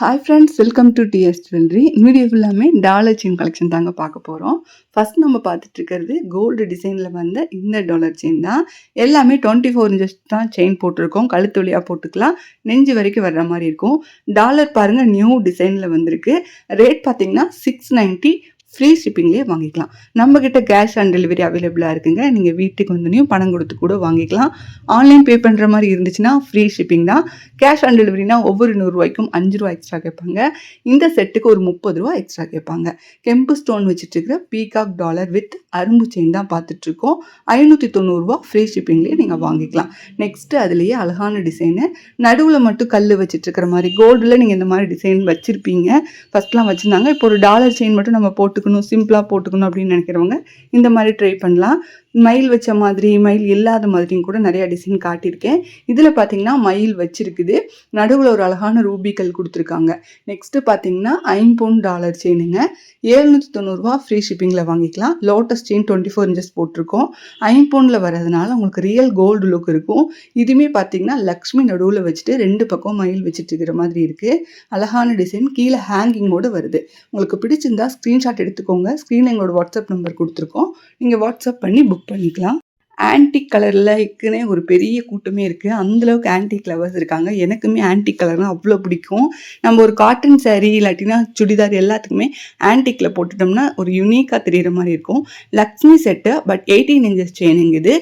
Hi friends welcome to DS jewellery video ஃபுல்லாமே dollar chain collection தாங்க பார்க்க போகிறோம் ஃபர்ஸ்ட் நம்ம பார்த்துட்டு இருக்கிறது கோல்டு டிசைனில் வந்த இந்த டாலர் செயின் தான். எல்லாமே டுவெண்ட்டி ஃபோர் இன்ச்சஸ் தான் செயின் போட்டிருக்கோம். கழுத்து வழியாக போட்டுக்கலாம். நெஞ்சு வரைக்கும் வர்ற மாதிரி இருக்கும். டாலர் பாருங்கள் நியூ டிசைனில் வந்திருக்கு. ரேட் பார்த்திங்கன்னா சிக்ஸ் நைன்ட்டி ஃப்ரீ ஷிப்பிங்லேயே வாங்கிக்கலாம். நம்மக்கிட்ட கேஷ் ஆன் டெலிவரி அவைலபிளாக இருக்குங்க. நீங்கள் வீட்டுக்கு வந்தனையும் பணம் கொடுத்து கூட வாங்கிக்கலாம். ஆன்லைன் பே பண்ணுற மாதிரி இருந்துச்சுன்னா ஃப்ரீ ஷிப்பிங் தான். கேஷ் ஆன் டெலிவரினா ஒவ்வொரு நூறுரூவாய்க்கும் அஞ்சு ரூபா எக்ஸ்ட்ரா கேட்பாங்க. இந்த செட்டுக்கு ஒரு முப்பது ரூபா எக்ஸ்ட்ரா கேட்பாங்க. கெம்பு ஸ்டோன் வச்சுட்டு இருக்கிற பீகாக் டாலர் வித் அரும்பு செயின் தான் பார்த்துட்ருக்கோம். ஐநூற்றி தொண்ணூறுரூவா ஃப்ரீ ஷிப்பிங்லேயே நீங்கள் வாங்கிக்கலாம். நெக்ஸ்ட்டு அதுலேயே அழகான டிசைனு நடுவில் மட்டும் கல் வச்சுட்டு இருக்கிற மாதிரி கோல்டில் நீங்கள் இந்த மாதிரி டிசைன் வச்சுருப்பீங்க. ஃபஸ்ட்லாம் வச்சுருந்தாங்க. இப்போ ஒரு டாலர் செயின் மட்டும் நம்ம போட்டு போட்டுக்கணும் சிம்பிளாக போட்டுக்கணும் அப்படின்னு நினைக்கிறவங்க இந்த மாதிரி ட்ரை பண்ணலாம். மயில் வச்ச மாதிரி மயில் இல்லாத மாதிரியும் கூட நிறையா டிசைன் காட்டியிருக்கேன். இதில் பார்த்தீங்கன்னா மயில் வச்சிருக்குது. நடுவில் ஒரு அழகான ரூபிக்கல் கொடுத்துருக்காங்க. நெக்ஸ்ட்டு பார்த்தீங்கன்னா ஐம்பவுன் டாலர் செயினுங்க ஏழ்நூற்றி தொண்ணூறுரூவா ஃப்ரீ ஷிப்பிங்கில் வாங்கிக்கலாம். Lotus chain twenty four inches போட்டிருக்கோம். ஐம்பவுனில் வரதுனால உங்களுக்கு ரியல் கோல்டு லுக் இருக்கும். இதுவுமே பார்த்தீங்கன்னா லக்ஷ்மி நடுவில் வச்சுட்டு ரெண்டு பக்கம் மயில் வச்சுட்டு இருக்கிற மாதிரி இருக்குது அழகான டிசைன் கீழே ஹேங்கிங்கோடு வருது. உங்களுக்கு பிடிச்சிருந்தா ஸ்க்ரீன்ஷாட் எடுத்துக்கோங்க. ஸ்க்ரீனில் எங்களோட வாட்ஸ்அப் நம்பர் கொடுத்துருக்கோம். நீங்கள் வாட்ஸ்அப் பண்ணி புக் பண்ணிக்கலாம். ஆன்டிக் கலர்லக்குன்னே ஒரு பெரிய கூட்டமே இருக்குது அந்தளவுக்கு ஆன்டிக் லவர்ஸ் இருக்காங்க. எனக்குமே ஆன்டிக் கலர்னால் அவ்வளோ பிடிக்கும். நம்ம ஒரு காட்டன் சேரீ இல்லாட்டினா சுடிதார் எல்லாத்துக்குமே ஆன்டிக்கில் போட்டுட்டோம்னா ஒரு யூனிக்காக தெரிகிற மாதிரி இருக்கும். Lakshmi set but eighteen inches செயினுங்க இது.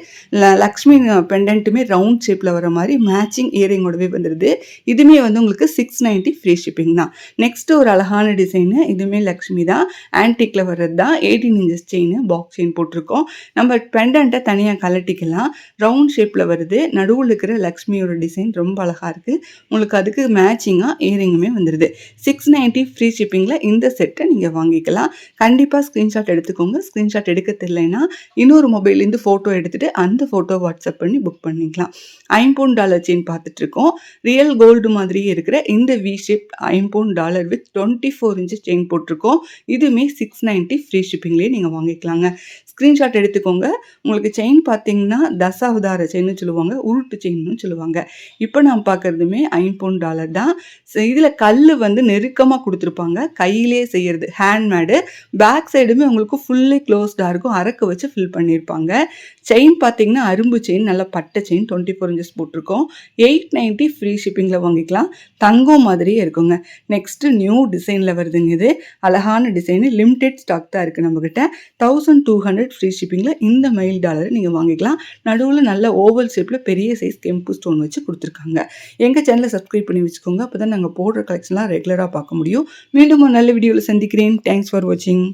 லக்ஷ்மி பெண்டன்ட்டுமே ரவுண்ட் ஷேப்பில் வர மாதிரி மேட்சிங் இயரிங்கோடவே வந்துடுது இதுவுமே வந்து உங்களுக்கு சிக்ஸ் நைன்ட்டி ஃப்ரீ ஷிப்பிங் தான். நெக்ஸ்ட்டு ஒரு அழகான டிசைனு இதுவுமே லக்ஷ்மி தான். ஆன்டிக்கில் வர்றது தான் eighteen inches chain box chain போட்டிருக்கோம். நம்ம பெண்டன்ட்டை தனியாக கலட்டிக்கலாம். ரவுண்ட் ஷேப்பில் வருது. நடுவில் இருக்கிற லக்ஷ்மியோட டிசைன் ரொம்ப அழகாக இருக்குது உங்களுக்கு அதுக்கு மேட்சிங்காக இயரிங்குமே வந்துடுது சிக்ஸ் நைன்ட்டி ஃப்ரீ ஷிப்பிங்கில் இந்த செட்டை நீங்கள் வாங்கிக்கலாம். கண்டிப்பாக ஸ்க்ரீன்ஷாட் எடுத்துக்கோங்க. ஸ்க்ரீன்ஷாட் எடுக்க தெரியலைன்னா இன்னொரு மொபைல்லேருந்து ஃபோட்டோ எடுத்துகிட்டு அந்த ஃபோட்டோ வாட்ஸ்அப் பண்ணி புக் பண்ணிக்கலாம். ஐம்பவுண்ட் டாலர் செயின் பார்த்துட்ருக்கோம் ரியல் கோல்டு மாதிரியே இருக்கிற இந்த V shape ஐம்பவுண்ட் dollar with twenty four inch chain போட்டிருக்கோம். இதுவுமே சிக்ஸ் நைன்ட்டி ஃப்ரீ ஷிப்பிங்லேயே நீங்கள் வாங்கிக்கலாங்க. ஸ்க்ரீன்ஷாட் எடுத்துக்கோங்க. உங்களுக்கு செயின் பார்த்தீங்கன்னா தசாவதார செயின்னு சொல்லுவாங்க உருட்டு செயின்னு சொல்லுவாங்க. இப்போ நான் பார்க்குறதுமே ஐம்பவுண்ட் டாலர் தான். இதில் கல் வந்து நெருக்கமாக கொடுத்துருப்பாங்க. கையிலே செய்கிறது ஹேண்ட்மேடு பேக் சைடுமே உங்களுக்கு ஃபுல்லி க்ளோஸ்டாக இருக்கும். அரக்கு வச்சு ஃபில் பண்ணியிருப்பாங்க. செயின் பார்த்தீங்கன்னா அரும்பு செயின் நல்லா பட்டை செயின் டுவெண்ட்டி ஃபோர் இன்ச்சஸ் போட்டிருக்கோம். எயிட் நைன்ட்டி ஃப்ரீ ஷிப்பிங்கில் வாங்கிக்கலாம். தங்கம் மாதிரியே இருக்குங்க. நெக்ஸ்ட்டு நியூ டிசைனில் வருதுங்க இது. அழகான டிசைனு லிமிடெட் ஸ்டாக் தான் இருக்குது நம்மக்கிட்ட தௌசண்ட் டூ ஹண்ட்ரட் ஃப்ரீ ஷிப்பிங்கில் இந்த மெயில் டாலரை நீங்கள் வாங்கிக்கலாம். நடுவில் நல்ல ஓவல் ஷேப்பில் பெரிய சைஸ் கெம்பு ஸ்டோன் வச்சு கொடுத்துருக்காங்க. எங்கள் சேனலை சப்ஸ்கிரைப் பண்ணி வச்சுக்கோங்க. அப்போ தான் நாங்கள் போடுற கலெக்ஷன்லாம் ரெகுலராக பார்க்க முடியும். மீண்டும் ஒரு நல்ல வீடியோவில் சந்திக்கிறேன். தேங்க்ஸ் ஃபார் வாட்சிங்